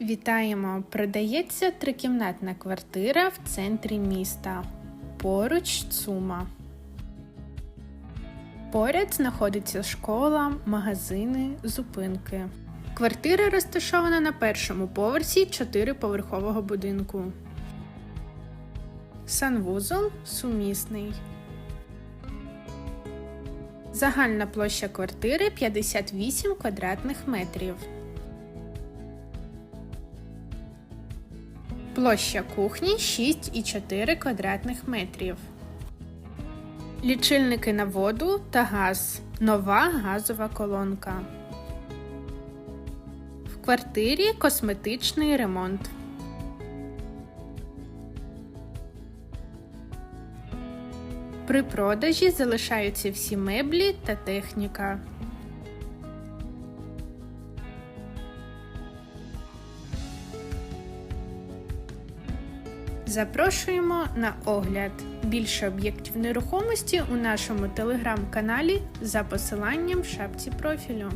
Вітаємо! Продається трикімнатна квартира в центрі міста. Поруч ЦУМа. Поряд знаходиться школа, магазини, зупинки. Квартира розташована на першому поверсі чотириповерхового будинку. Санвузол сумісний. Загальна площа квартири 58 квадратних метрів. Площа кухні 6,4 квадратних метрів. Лічильники на воду та газ. Нова газова колонка. В квартирі косметичний ремонт. При продажі залишаються всі меблі та техніка. Запрошуємо на огляд. Більше об'єктів нерухомості у нашому телеграм-каналі за посиланням в шапці профілю.